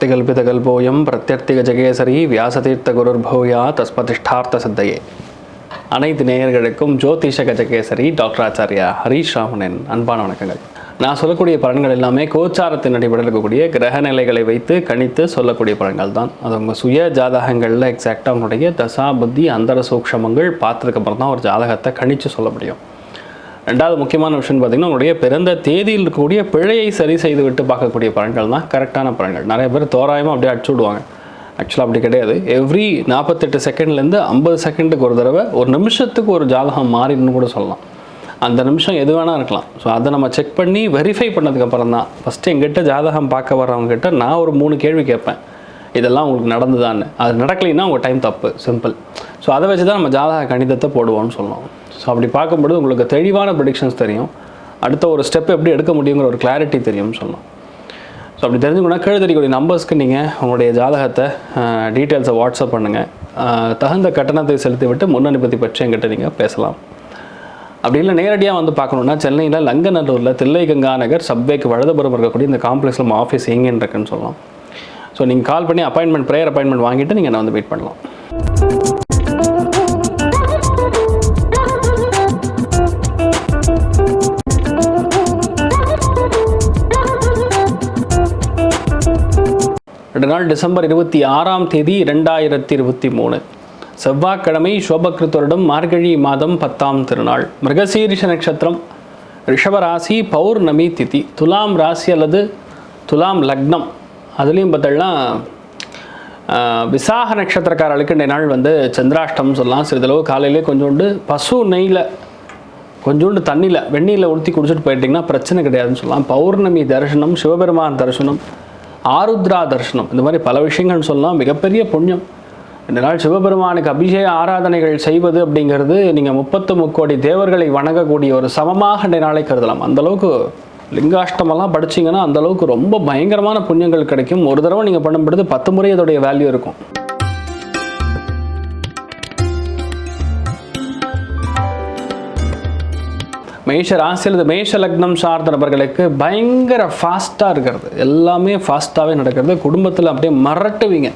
பிரத்யகல்பிதகல்போயம் பிரத்யர்த்திக ஜெகேசரி வியாசதீர்த்த குருர்பூயா தஸ்மதிஷ்டார்த்த சித்தையே அனைத்து நேயர்களுக்கும் ஜோதிஷ கஜகேசரி டாக்டர் ஆச்சாரியா ஹரீஷ் ராமனின் அன்பான வணக்கங்கள். நான் சொல்லக்கூடிய பலன்கள் எல்லாமே கோச்சாரத்தின் அடிப்படையில் இருக்கக்கூடிய கிரக நிலைகளை வைத்து கணித்து சொல்லக்கூடிய பலன்கள் தான். அது உங்கள் சுய ஜாதகங்களில் எக்ஸாக்டாக உங்களுடைய தசா புத்தி அந்தர சூக்ஷமங்கள் பார்த்ததுக்கப்புறம் தான் ஒரு ஜாதகத்தை கணித்து சொல்ல முடியும். ரெண்டாவது முக்கியமான விஷயம் பார்த்தீங்கன்னா உங்களுடைய பிறந்த தேதியில் இருக்கக்கூடிய பிழையை சரி செய்து விட்டு பார்க்கக்கூடிய பலன்கள் தான் கரெக்டான பலன்கள். நிறைய பேர் தோராயமாக அப்படியே அடிச்சு விடுவாங்க. ஆக்சுவலாக அப்படி கிடையாது. எவ்ரி நாற்பத்தெட்டு செகண்ட்லேருந்து ஐம்பது செகண்டுக்கு ஒரு தடவை ஒரு நிமிஷத்துக்கு ஒரு ஜாதகம் மாறிடுன்னு கூட சொல்லலாம். அந்த நிமிஷம் எது வேணால் இருக்கலாம். ஸோ அதை நம்ம செக் பண்ணி வெரிஃபை பண்ணதுக்கப்புறம் தான் ஃபஸ்ட்டு எங்கிட்ட ஜாதகம் பார்க்க வர்றவங்ககிட்ட நான் ஒரு மூணு கேள்வி கேட்பேன். இதெல்லாம் உங்களுக்கு நடந்துதான்னு. அது நடக்கலைன்னா உங்கள் டைம் தப்பு. சிம்பிள் ஸோ அதை வச்சு தான் நம்ம ஜாதக கணிதத்தை போடுவோம்னு சொல்லுவோம் ஸோ அப்படி பார்க்கும்போது உங்களுக்கு தெளிவான ப்ரிடிக்ஷன்ஸ் தெரியும். அடுத்த ஒரு ஸ்டெப் எப்படி எடுக்க முடியுங்கிற ஒரு கிளாரிட்டி தெரியும்னு சொல்லலாம் ஸோ அப்படி தெரிஞ்சுக்கணும்னா கீழே தெரியக்கூடிய நம்பர்ஸ்க்கு நீங்கள் உங்களுடைய ஜாதகத்தை டீட்டெயில்ஸை வாட்ஸ்அப் பண்ணுங்கள் தகுந்த கட்டணத்தை செலுத்திவிட்டு விட்டு பற்றி எங்கிட்ட நீங்கள் பேசலாம். அப்படி இல்லை நேரடியாக வந்து பார்க்கணுன்னா சென்னையில் லங்கநல்லூரில் தில்லை கங்கா நகர் சப்வேக்கு வலதுபுறம் இருக்கக்கூடிய இந்த காம்ப்ளெக்ஸில் நம்ம ஆஃபீஸ் எங்கேன்னு இருக்குன்னு சொல்லலாம். ஸோ நீங்கள் கால் பண்ணி அப்பாயின்மெண்ட் ப்ரேயர் அப்பாயின்மெண்ட் வாங்கிட்டு நீங்கள் என்ன வந்து மீட் பண்ணலாம். நாள் டிசம்பர் இருபத்தி ஆறாம் தேதி ரெண்டாயிரத்தி இருபத்தி மூணு செவ்வாய்க்கிழமை சோபகிருத்தருடம் மார்கழி மாதம் பத்தாம் திருநாள். மிருகசீரிஷ நட்சத்திரம் ரிஷபராசி பௌர்ணமி திதி. துலாம் ராசி அல்லது துலாம் லக்னம். அதுலேயும் பார்த்தோம்னா விசாக நட்சத்திரக்காரர்களுக்கு இந்த நாள் வந்து சந்திராஷ்டம் சொல்லலாம். சிறிதளவு காலையிலே கொஞ்சோண்டு பசு நெய்யில் கொஞ்சோண்டு தண்ணியில் வெந்நீரில் ஊற்றி குடிச்சிட்டு போயிட்டிங்கன்னா பிரச்சனை கிடையாதுன்னு சொல்லலாம். பௌர்ணமி தரிசனம் சிவபெருமான் தரிசனம் ஆருத்ரா தர்ஷனம். இந்த மாதிரி பல விஷயங்கள் சொல்லலாம். மிகப்பெரிய புண்ணியம். இந்த நாள் சிவபெருமானுக்கு அபிஷேக ஆராதனைகள் செய்வது அப்படிங்கிறது நீங்கள் முப்பத்து முக்கோடி தேவர்களை வணங்கக்கூடிய ஒரு சமமாக இந்த நாளை கருதலாம். அந்த அளவுக்கு லிங்காஷ்டமெல்லாம் படிச்சீங்கன்னா அந்த அளவுக்கு ரொம்ப பயங்கரமான புண்ணியங்கள் கிடைக்கும். ஒரு தடவை நீங்கள் பண்ணும்பொழுது பத்து முறை அதோடைய வேல்யூ இருக்கும். மேஷ ராசி அல்லது மேஷ லக்னம் சார்ந்த நபர்களுக்கு பயங்கர ஃபாஸ்ட்டாக இருக்கிறது. எல்லாமே ஃபாஸ்ட்டாகவே நடக்கிறது. குடும்பத்தில் அப்படியே மறட்டுவீங்க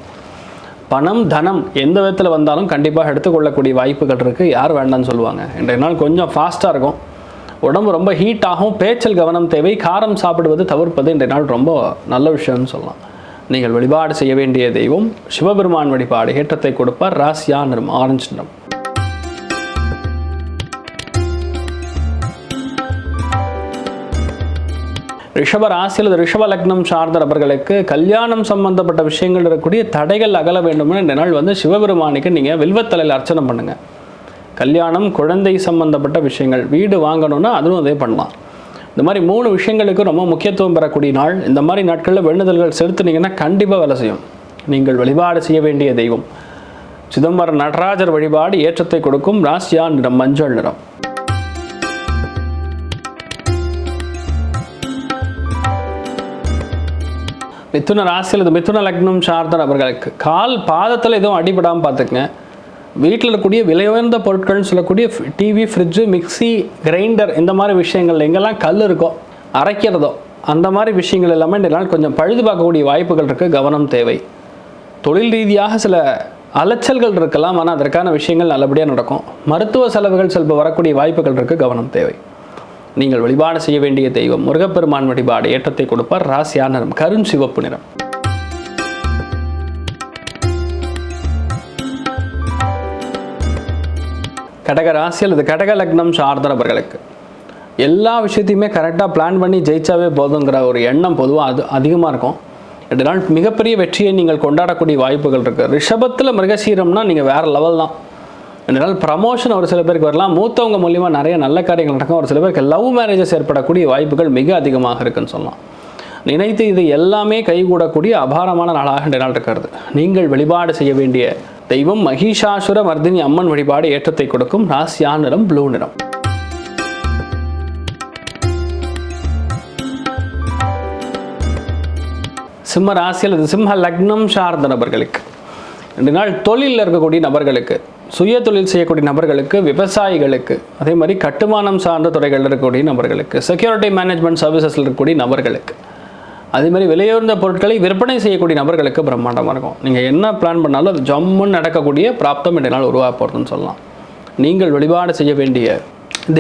பணம் தனம் எந்த விதத்தில் வந்தாலும் கண்டிப்பாக எடுத்துக்கொள்ளக்கூடிய வாய்ப்புகள் இருக்குது யார் வேண்டாம்னு சொல்லுவாங்க. இன்றைய நாள் கொஞ்சம் ஃபாஸ்ட்டாக இருக்கும். உடம்பு ரொம்ப ஹீட் ஆகும். பேச்சல் கவனம் தேவை. காரம் சாப்பிடுவது தவிர்ப்பது இன்றைய நாள் ரொம்ப நல்ல விஷயம்னு சொல்லலாம். நீங்கள் வழிபாடு செய்ய வேண்டிய தெய்வம் சிவபெருமான் வழிபாடு ஏற்றத்தை கொடுப்பார். ராசியா நிறம் ஆரஞ்சு நிறம். ரிஷப ராசி அல்லது ரிஷப லக்னம் சார்ந்த நபர்களுக்கு கல்யாணம் சம்பந்தப்பட்ட விஷயங்கள் இருக்கக்கூடிய தடைகள் அகல வேண்டும்னு இந்த நாள் வந்து சிவபெருமானுக்கு நீங்கள் வில்வத்தலையில் அர்ச்சனை பண்ணுங்கள் கல்யாணம் குழந்தை சம்பந்தப்பட்ட விஷயங்கள் வீடு வாங்கணும்னா அதுவும் அதே பண்ணலாம். இந்த மாதிரி மூணு விஷயங்களுக்கு ரொம்ப முக்கியத்துவம் பெறக்கூடிய நாள். இந்த மாதிரி நாட்களில் வேண்டுதல்கள் செலுத்துனீங்கன்னா கண்டிப்பாக வேலை செய்யும். நீங்கள் வழிபாடு செய்ய வேண்டிய தெய்வம். சிதம்பரம் நடராஜர் வழிபாடு ஏற்றத்தை கொடுக்கும். ராசியா நிறம் மஞ்சள் நிறம். மிதுன ராசியில் அல்லது மிதுன லக்னம் சார்ந்த நபர்களுக்கு கால் பாதத்தில் எதுவும் அடிபடாமல் பார்த்துக்குங்க. வீட்டில் இருக்கக்கூடிய விலை உயர்ந்த பொருட்கள்னு சொல்லக்கூடிய டிவி ஃப்ரிட்ஜு மிக்சி கிரைண்டர் இந்த மாதிரி விஷயங்கள் எங்கெல்லாம் கல் இருக்கோ அரைக்கிறதோ அந்த மாதிரி விஷயங்கள் எல்லாமே இந்த நாள் கொஞ்சம் பழுது பார்க்கக்கூடிய வாய்ப்புகள் இருக்குது கவனம் தேவை. தொழில் ரீதியாக சில அலைச்சல்கள் இருக்கலாம். ஆனால் அதற்கான விஷயங்கள் நல்லபடியாக நடக்கும். மருத்துவ செலவுகள் சில வரக்கூடிய வாய்ப்புகள் இருக்குது கவனம் தேவை. நீங்கள் வழிபாடு செய்ய வேண்டிய தெய்வம் முருகப்பெருமான் வழிபாடு ஏற்றத்தை கொடுப்பார். ராசியான நிறம் கரும் சிவப்பு நிறம். கடக ராசி அல்லது கடக லக்னம் சார்ந்த நபர்களுக்கு எல்லா விஷயத்தையுமே கரெக்டாக பிளான் பண்ணி ஜெயிச்சாவே போதுங்கிற ஒரு எண்ணம் பொதுவாக அது அதிகமாக இருக்கும். ரெண்டு நாள் மிகப்பெரிய வெற்றியை நீங்கள் கொண்டாடக்கூடிய வாய்ப்புகள் இருக்குது ரிஷபத்தில் மிருகசீரம்னா நீங்கள் வேறு லெவல் தான். ரெண்டு ப்ரமோஷன் ஒரு சில பேருக்கு வரலாம். மூத்தவங்க மூலியமாக நிறைய நல்ல காரியங்கள் நடக்கும். ஒரு சில பேருக்கு லவ் மேரேஜஸ் ஏற்படக்கூடிய வாய்ப்புகள் மிக அதிகமாக இருக்குன்னு சொல்லலாம். நினைத்து இது எல்லாமே கைகூடக்கூடிய அபாரமான நாளாக இந்த நாள் இருக்கிறது. நீங்கள் வழிபாடு செய்ய வேண்டிய தெய்வம் மகிஷாசுர மர்தினி அம்மன் வழிபாடு ஏற்றத்தை கொடுக்கும். ராசியா நிறம் ப்ளூ நிறம். சிம்ம ராசியில் இது சிம்ம லக்னம் சார்ந்த நபர்களுக்கு ரெண்டு நாள் தொழிலில் இருக்கக்கூடிய நபர்களுக்கு சுய தொழில் செய்யக்கூடிய நபர்களுக்கு விவசாயிகளுக்கு அதே மாதிரி கட்டுமானம் சார்ந்த துறைகளில் இருக்கக்கூடிய நபர்களுக்கு செக்யூரிட்டி மேனேஜ்மெண்ட் சர்வீசஸில் இருக்கக்கூடிய நபர்களுக்கு அதே மாதிரி விலையுயர்ந்த பொருட்களை விற்பனை செய்யக்கூடிய நபர்களுக்கு பிரம்மாண்டமாக இருக்கும். நீங்கள் என்ன பிளான் பண்ணாலும் அது ஜம்முன்னு நடக்கக்கூடிய பிராப்தம் என்ற நாள் உருவாக போகிறதுன்னு சொல்லலாம். நீங்கள் வழிபாடு செய்ய வேண்டிய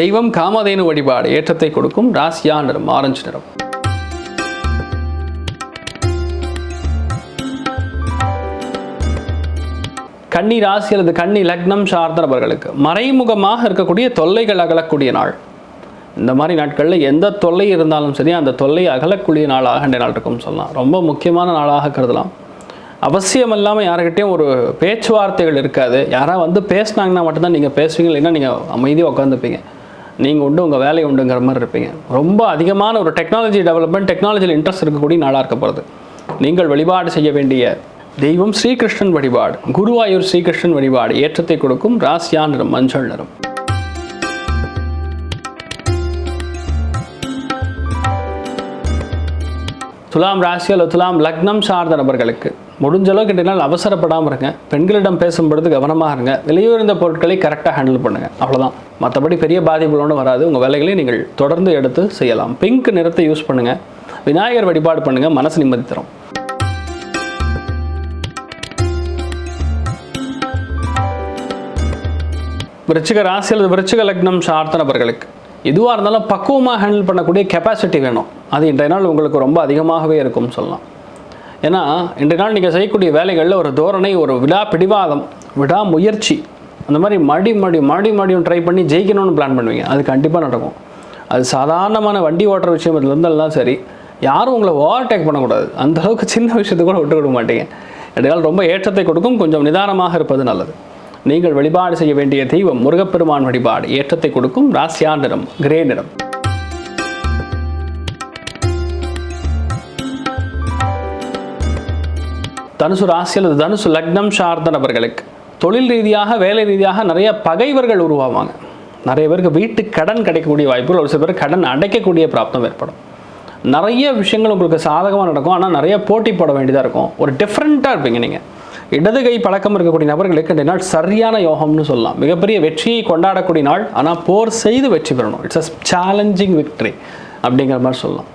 தெய்வம் காமதேனு வழிபாடு ஏற்றத்தை கொடுக்கும் ராசியா நிறம் ஆரஞ்சு நிறம். கன்னி ராசி அல்லது கன்னி லக்னம் சார்ந்த நபர்களுக்கு மறைமுகமாக இருக்கக்கூடிய தொல்லைகள் அகலக்கூடிய நாள். இந்த மாதிரி நாட்களில் எந்த தொல்லை இருந்தாலும் சரி அந்த தொல்லை அகலக்கூடிய நாளாக இந்த நாள் இருக்கும்னு சொல்லலாம். ரொம்ப முக்கியமான நாளாக கருதலாம். அவசியம் இல்லாமல் யாருக்கிட்டையும் ஒரு பேச்சுவார்த்தைகள் இருக்காது. யாராவது வந்து பேசுனாங்கன்னா மட்டும்தான் நீங்கள் பேசுவீங்க இல்லைன்னா நீங்கள் அமைதியாக உட்காந்துப்பீங்க நீங்கள் உண்டு உங்கள் வேலை உண்டுங்கிற மாதிரி இருப்பீங்க. ரொம்ப அதிகமான ஒரு டெக்னாலஜி டெவலப்மெண்ட் டெக்னாலஜியில் இன்ட்ரெஸ்ட் இருக்கக்கூடிய நாளாக இருக்க போகிறது நீங்கள் வழிபாடு செய்ய வேண்டிய தெய்வம் ஸ்ரீகிருஷ்ணன் வழிபாடு. குருவாயூர் ஸ்ரீகிருஷ்ணன் வழிபாடு ஏற்றத்தை கொடுக்கும் ராசியா நிறம் மஞ்சள் நிறம். துலாம் ராசி அல்லது துலாம் லக்னம் சார்ந்த நபர்களுக்கு முடிஞ்ச அளவுக்கு கேட்டீங்கன்னா அவசரப்படாமல் இருங்க. பெண்களிடம் பேசும்பொழுது கவனமாக இருங்க. விலையுயர்ந்த பொருட்களை கரெக்டாக ஹேண்டில் பண்ணுங்கள் அவ்வளோதான் மற்றபடி பெரிய பாதிப்புகளோடு வராது. உங்கள் வேலைகளை நீங்கள் தொடர்ந்து எடுத்து செய்யலாம். பிங்க் நிறத்தை யூஸ் பண்ணுங்கள் விநாயகர் வழிபாடு பண்ணுங்கள் மனசு நிம்மதி தரும். விருச்சிக ராசி அல்லது விருச்சிக லக்னம் சார்ந்த நபர்களுக்கு எதுவாக இருந்தாலும் பக்குவமாக ஹேண்டில் பண்ணக்கூடிய கெப்பாசிட்டி வேணும். அது இன்றைய நாள் உங்களுக்கு ரொம்ப அதிகமாகவே இருக்கும்னு சொல்லலாம். ஏன்னா இன்றைய நாள் நீங்கள் செய்யக்கூடிய வேலைகளில் ஒரு தோரணை ஒரு விடா பிடிவாதம் விடா முயற்சி அந்த மாதிரி மடி மடி மடி மடியும் ட்ரை பண்ணி ஜெயிக்கணும்னு பிளான் பண்ணுவீங்க. அது கண்டிப்பாக நடக்கும். அது சாதாரணமான வண்டி ஓட்டுற விஷயம் இருந்தாலும் சரி யாரும் உங்களை ஓவர்டேக் பண்ணக்கூடாது. அந்த அளவுக்கு சின்ன விஷயத்தை கூட விட்டு விட மாட்டீங்க. இன்றைய நாள் ரொம்ப ஏற்றத்தை கொடுக்கும் கொஞ்சம் நிதானமாக இருப்பது நல்லது. நீங்கள் வழிபாடு செய்ய வேண்டிய தெய்வம் முருகப்பெருமான் வழிபாடு. ஏற்றத்தை கொடுக்கும் ராசியா நிறம் கிரே நிறம். தனுசு ராசி அல்லது தனுசு லக்னம் சார்ந்த நபர்களுக்கு தொழில் ரீதியாக வேலை ரீதியாக நிறைய பகைவர்கள் உருவாவாங்க. நிறைய பேருக்கு வீட்டு கடன் கிடைக்கக்கூடிய வாய்ப்புகள் ஒரு சில பேர் கடன் அடைக்கக்கூடிய பிராப்தம் ஏற்படும். நிறைய விஷயங்கள் உங்களுக்கு சாதகமாக நடக்கும். ஆனால் நிறைய போட்டி போட வேண்டியதாக இருக்கும். ஒரு டிஃப்ரெண்ட்டாக இருப்பீங்க நீங்கள் இடது கை பழக்கம் இருக்கக்கூடிய நபர்களுக்கு இந்த நாள் சரியான யோகம்னு சொல்லலாம். மிகப்பெரிய வெற்றியை கொண்டாடக்கூடிய நாள் ஆனால் போர் செய்து வெற்றி பெறணும். இட்ஸ் அ சேலஞ்சிங் விக்டரி அப்படிங்கிற மாதிரி சொல்லலாம்.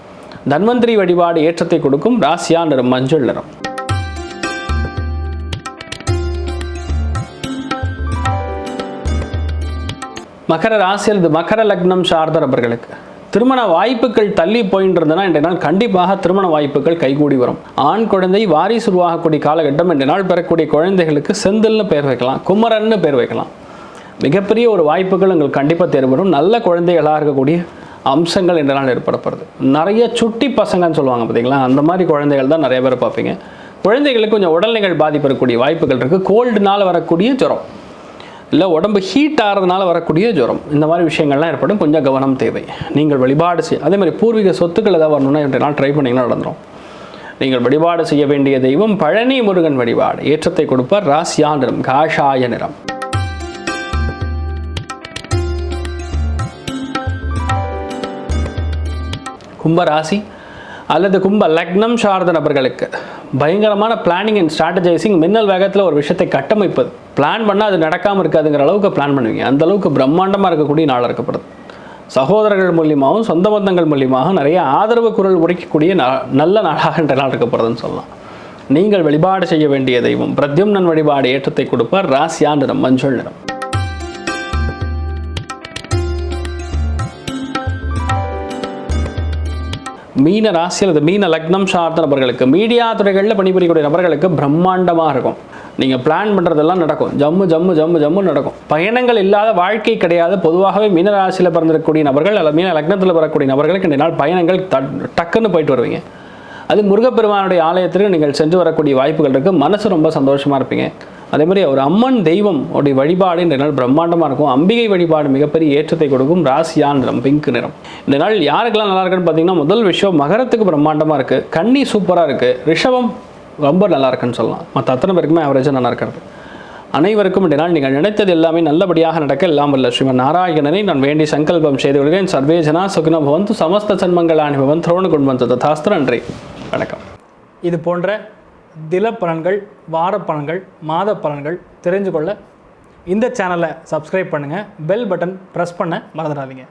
தன்வந்திரி வழிபாடு ஏற்றத்தை கொடுக்கும் ராசியா நிறம் மஞ்சள் நிறம். மகர ராசி அல்லது மகர லக்னம் சார்ந்த நபர்களுக்கு திருமண வாய்ப்புகள் தள்ளி போயின்றதுனா இருந்தனா இன்றைய நாள் கண்டிப்பாக திருமண வாய்ப்புகள் கைகூடி வரும். ஆண் குழந்தை வாரிசு உருவாகக்கூடிய காலகட்டம் இன்றைய நாள் பெறக்கூடிய குழந்தைகளுக்கு செந்தில்னு பேர் வைக்கலாம் குமரன்னு பேர் வைக்கலாம். மிகப்பெரிய ஒரு வாய்ப்புகள் உங்களுக்கு கண்டிப்பாக தேர்வுபடும் நல்ல குழந்தைகளாக இருக்கக்கூடிய அம்சங்கள் இன்றைய நாள் ஏற்படப்படுது நிறைய சுட்டி பசங்கன்னு சொல்லுவாங்க பார்த்தீங்களா அந்த மாதிரி குழந்தைகள் தான் நிறைய பேர் பார்ப்பீங்க. குழந்தைகளுக்கு கொஞ்சம் உடல்நிலைகள் பாதிப்பு இருக்கக்கூடிய வாய்ப்புகள் இருக்குது கோல்டுனால் வரக்கூடிய ஜுரம். இல்லை உடம்பு ஹீட் ஆகிறதுனால வரக்கூடிய ஜுரம். இந்த மாதிரி விஷயங்கள்லாம் ஏற்படும். கொஞ்சம் கவனம் தேவை. நீங்கள் வழிபாடு செய்ய அதே மாதிரி பூர்வீக சொத்துக்கள் ஏதாவது வரணும்னா இன்றைய நாள் ட்ரை பண்ணிங்கன்னா நடந்துடும் நீங்கள் வழிபாடு செய்ய வேண்டிய தெய்வம் பழனி முருகன் வழிபாடு. ஏற்றத்தை கொடுப்பார். ராசியா நிறம் காஷாய நிறம். கும்பராசி அல்லது கும்ப லக்னம் சார்ந்த நபர்களுக்கு பயங்கரமான பிளானிங் அண்ட் ஸ்ட்ராட்டஜைசிங் மின்னல் வேகத்தில் ஒரு விஷயத்தை கட்டமைப்பது. பிளான் பண்ணால் அது நடக்காமல் இருக்காதுங்கிற அளவுக்கு பிளான் பண்ணுவீங்க. அந்த அளவுக்கு பிரம்மாண்டமாக இருக்கக்கூடிய நாள் இருக்கப்படுது சகோதரர்கள் மூலியமாகவும் சொந்த பந்தங்கள் மூலியமாக நிறைய ஆதரவு குரல் உரைக்கக்கூடிய ந- நல்ல நாளாக என்ற நாள் இருக்கப்படுதுன்னு சொல்லலாம். நீங்கள் வழிபாடு செய்ய வேண்டிய தெய்வம். பிரத்யும்னன் வழிபாடு ஏற்றத்தை கொடுப்பார். ராசியா நிறம் மஞ்சள் நிறம். மீன ராசி அல்லது மீன லக்னம் சார்ந்த நபர்களுக்கு மீடியா துறைகளில் பணிபுரியக்கூடிய நபர்களுக்கு பிரம்மாண்டமாக இருக்கும். நீங்கள் பிளான் பண்ணுறதெல்லாம் நடக்கும். ஜம்மு ஜம்மு ஜம்மு ஜம்மு நடக்கும். பயணங்கள் இல்லாத வாழ்க்கை கிடையாது. பொதுவாகவே மீன ராசியில் பிறந்திருக்கக்கூடிய நபர்கள் அல்ல மீன லக்னத்தில் வரக்கூடிய நபர்களுக்கு இந்த நாள் பயணங்கள் த- டக்குன்னு போயிட்டு வருவீங்க. அது முருகப்பெருமானுடைய ஆலயத்திற்கு நீங்கள் சென்று வரக்கூடிய வாய்ப்புகள் இருக்குது மனசு ரொம்ப சந்தோஷமாக இருப்பீங்க. அதே மாதிரி ஒரு அம்மன் தெய்வம் உடைய வழிபாடு இந்த நாள் பிரம்மாண்டமாக இருக்கும். அம்பிகை வழிபாடு மிகப்பெரிய ஏற்றத்தை கொடுக்கும். ராசியா நிறம் பிங்க் நிறம். இந்த நாள் யாருக்கெல்லாம் நல்லா இருக்குன்னு பார்த்தீங்கன்னா முதல் விஷயம் மகரத்துக்கு பிரம்மாண்டமாக இருக்குது கன்னி சூப்பராக இருக்குது ரிஷபம் ரொம்ப நல்லா இருக்குன்னு சொல்லலாம். மற்ற அத்தனை பேருக்குமே ஆவரேஜாக நல்லா இருக்கிறது அனைவருக்கும் இடையினால் நீங்கள் நினைத்தது எல்லாமே நல்லபடியாக நடக்க எல்லாம் வல்ல. ஸ்ரீமன் நாராயணனை நான் வேண்டி சங்கல்பம் செய்து விடுகிறேன் சர்வேஜனா ஜனா பவந்து சமஸ்த சன்மங்களானி பவன் திரோணு குண்பந்த தாஸ்திர நன்றி. வணக்கம். இது போன்ற தில பலன்கள் வார பலன்கள் மாத பலன்கள் தெரிஞ்சு கொள்ள இந்த சேனலை சப்ஸ்கிரைப் பண்ணுங்கள் பெல் பட்டன் ப்ரெஸ் பண்ண மறந்துடாதீங்க.